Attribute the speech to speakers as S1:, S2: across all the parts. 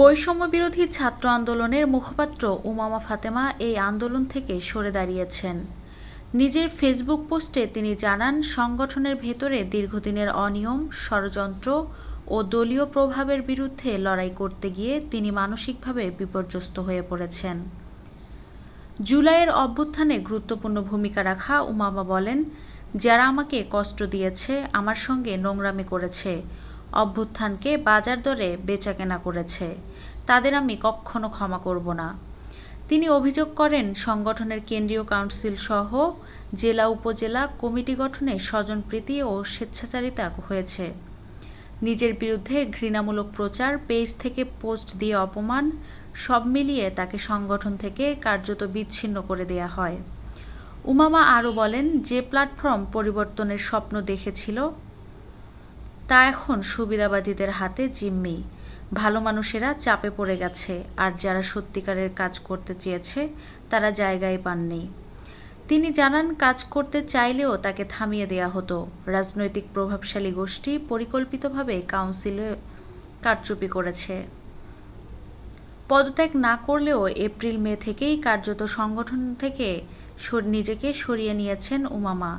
S1: বৈষম্য বিরোধী ছাত্র আন্দোলনের মুখপাত্র উমামা ফাতেমা এই আন্দোলন থেকে সরে দাঁড়িয়েছেন। নিজের ফেসবুক পোস্টে তিনি জানান, সংগঠনের ভেতরে দীর্ঘদিনের অনিয়ম, ষড়যন্ত্র ও দলীয় প্রভাবের বিরুদ্ধে লড়াই করতে গিয়ে তিনি মানসিকভাবে বিপর্যস্ত হয়ে পড়েছেন। জুলাইয়ের অভ্যুত্থানে গুরুত্বপূর্ণ ভূমিকা রাখা উমামা বলেন, যারা আমাকে কষ্ট দিয়েছে, আমার সঙ্গে নোংরামি করেছে অভ্যুত্থানকে বাজার দরে বেচাকেনা করেছে। তাদের আমি কখনো ক্ষমা করব না। তিনি অভিযোগ করেন, সংগঠনের কেন্দ্রীয় কাউন্সিল সহ জেলা উপজেলা কমিটি গঠনে স্বজনপ্রীতি ও স্বেচ্ছাচারিতা হয়েছে। নিজের বিরুদ্ধে ঘৃণামূলক প্রচার, পেজ থেকে পোস্ট দিয়ে অপমান, সব মিলিয়ে তাকে সংগঠন থেকে কার্যত বিচ্ছিন্ন করে দেয়া হয়। উমামা আরও বলেন, যে প্ল্যাটফর্ম পরিবর্তনের স্বপ্ন দেখেছিল তা এখন সুবিধাবাদীদের হাতে জিম্মি। ভালো মানুষেরা চাপে পড়ে গেছে, আর যারা সত্যিকারের কাজ করতে চেয়েছে, তারা জায়গায় পাননি। তিনি জানান, কাজ করতে চাইলেও তাকে থামিয়ে দেয়া হতো। রাজনৈতিক প্রভাবশালী গোষ্ঠী পরিকল্পিতভাবে কাউন্সিলে কারচুপি করেছে। পদত্যাগ না করলেও এপ্রিল, মে থেকেই কার্যত সংগঠন থেকে নিজেকে সরিয়ে নিয়েছেন উমামা।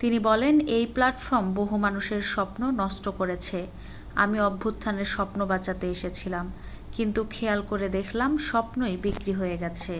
S1: তিনি বলেন, এই প্ল্যাটফর্ম বহু মানুষের স্বপ্ন নষ্ট করেছে। আমি অভ্যুত্থানের স্বপ্ন বাঁচাতে এসেছিলাম। কিন্তু খেয়াল করে দেখলাম, স্বপ্নই বিক্রি হয়ে গেছে।